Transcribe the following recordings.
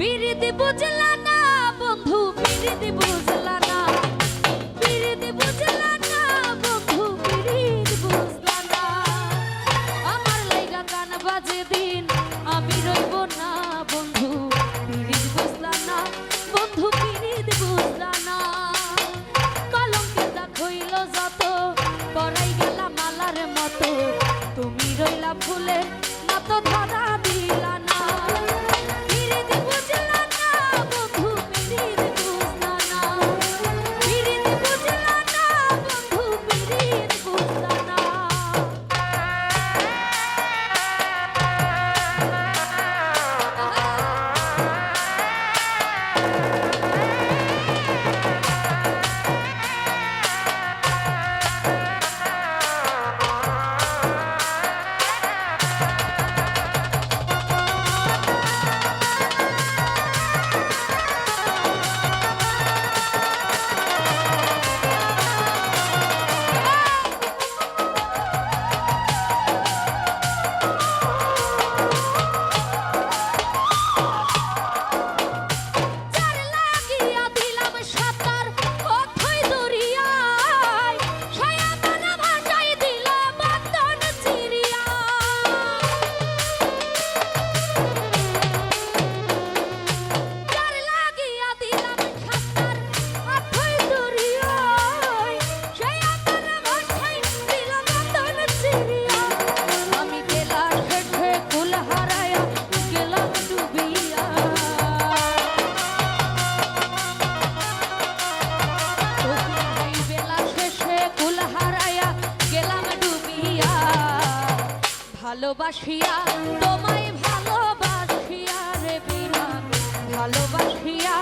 বিরিদ বুঝলা না বন্ধু বিরিদ বুঝলা না। বিরিদ বুঝলা না বন্ধু বিরিদ বুঝলা না। আমার লাইগা গান বাজে দিন, আমি রইব না বন্ধু বিরিদ বুঝলা বন্ধু বিরিদ বুঝলা না। কলঙ্কে দেখইল যত পড়াই গেলাম মালার মতো। তুমি রইলা ফুলের মতো ধরা ভালোবাসিয়া তোমায় ভালোবাসিয়া রে বিরাট ভালোবাসিয়া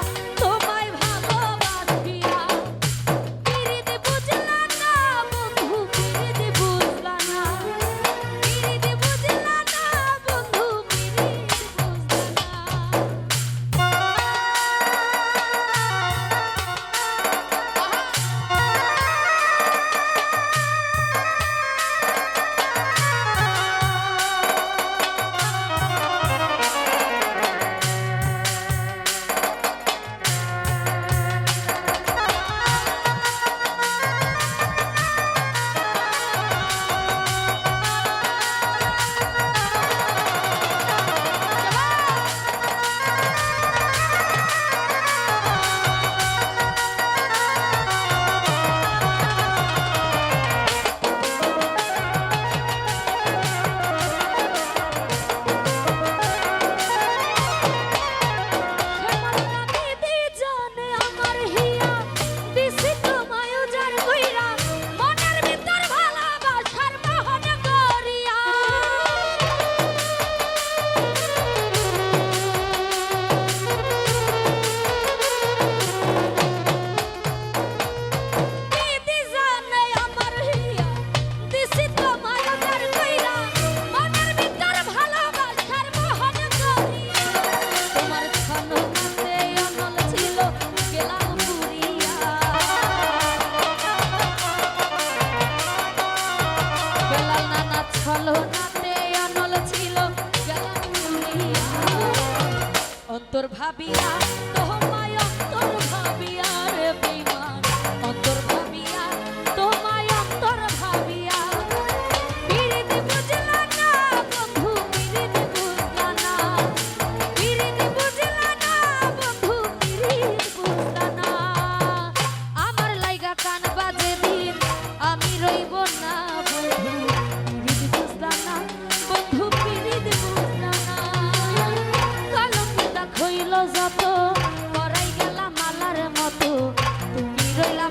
তোর ভাবিয়া তোর মায়া তোর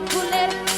pulled it.